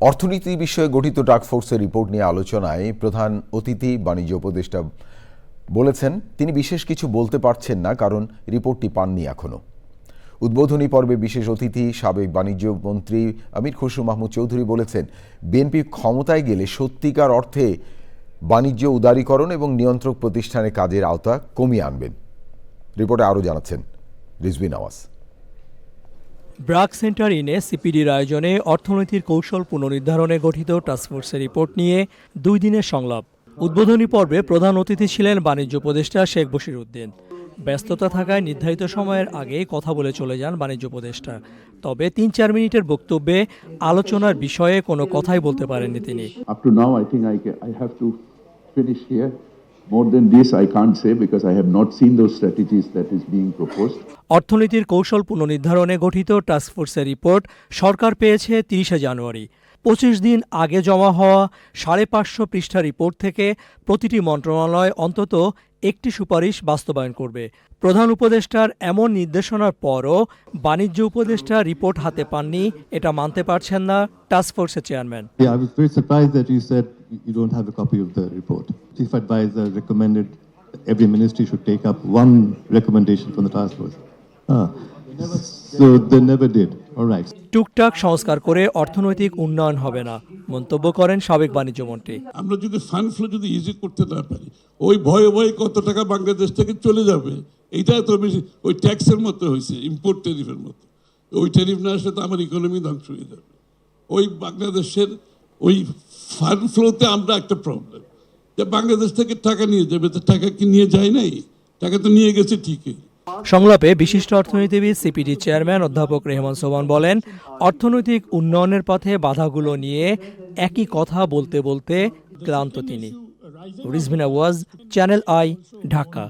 অর্থনীতি বিষয়ে গঠিত টাস্কফোর্সের রিপোর্ট নিয়ে আলোচনায় প্রধান অতিথি, বাণিজ্য উপদেষ্টা বলেছেন, তিনি বিশেষ কিছু বলতে পারছেন না, কারণ রিপোর্টটি পাননি এখনও উদ্বোধনী পর্বে বিশেষ অতিথি, সাবেক বাণিজ্য মন্ত্রী আমির খসরু মাহমুদ চৌধুরী বলেছেন বিএনপি ক্ষমতায় গেলে সত্যিকার অর্থে বাণিজ্য উদারীকরণ এবং নিয়ন্ত্রক প্রতিষ্ঠানের কাজের আওতা কমিয়ে আনবেন। রিপোর্টে আরও জানাচ্ছেন রিজবি নওয়াজ। ব্রাক সেন্টার ইনে সিপিডির আয়োজনে অর্থনীতির কৌশল পুনর্নির্ধারণে গঠিত টাস্কফোর্সের রিপোর্ট নিয়ে দুই দিনের সংলাপ। উদ্বোধনী পর্বে প্রধান অতিথি ছিলেন বাণিজ্য উপদেষ্টা শেখ বশির উদ্দিন ব্যস্ততা থাকায় নির্ধারিত সময়ের আগেই কথা বলে চলে যান বাণিজ্য উপদেষ্টা। তবে তিন চার মিনিটের বক্তব্যে আলোচনার বিষয়ে কোনো কথাই বলতে পারেননি তিনি। Up to now, I think I, ca- I have to finish here. More than this, I can't say because I have not seen those strategies that is being proposed. অর্থনীতির কৌশল পুনর্নির্ধারণে গঠিত টাস্কফোর্সের রিপোর্ট সরকার পেয়েছে তিরিশে জানুয়ারি পঁচিশ দিন আগে জমা হওয়া সাড়ে পাঁচশো পৃষ্ঠা রিপোর্ট থেকে প্রতিটি মন্ত্রণালয় অন্তত একটি সুপারিশ বাস্তবায়ন করবে প্রধান উপদেষ্টার এমন নির্দেশনার পরও বাণিজ্য উপদেষ্টা রিপোর্ট হাতে পাননি এটা মানতে পারছেন না টাস্কফোর্সের chairman Chief advisor recommended every ministry should take up one recommendation from the task force. Ah, so they never did. All right. টুকটাক সংস্কার করে অর্থনৈতিক উন্নয়ন হবে না মন্তব্য করেন সাবেক বাণিজ্যমন্ত্রী আমরা যদি ফান্ড ফ্লো যদি ইজি করতে না পারি ওই ভয়ে ভয়ে কত টাকা বাংলাদেশ থেকে চলে যাবে এইটা তো বেশি ওই ট্যাক্সের মতো হয়েছে ইম্পোর্ট ট্যারিফের মতো ওই ট্যারিফ না আসলে তো আমার ইকোনমি ধ্বংস হয়ে যাবে ওই বাংলাদেশের ওই ফান্ড ফ্লোতে আমরা একটা প্রবলেম যে বাংলাদেশ থেকে টাকা নিয়ে যাবে, তো টাকা কি নিয়ে যায় নাই? টাকা তো নিয়ে গেছে ঠিকই। সংলাপে বিশিষ্ট অর্থনীতিবিদ সিপিডি চেয়ারম্যান অধ্যাপক রেহমান সোবান বলেন, অর্থনৈতিক উন্নয়নের পথে বাধাগুলো নিয়ে একই কথা বলতে বলতে ক্লান্ত তিনি। রিজভিনা ওয়াজ, চ্যানেল আই, ঢাকা।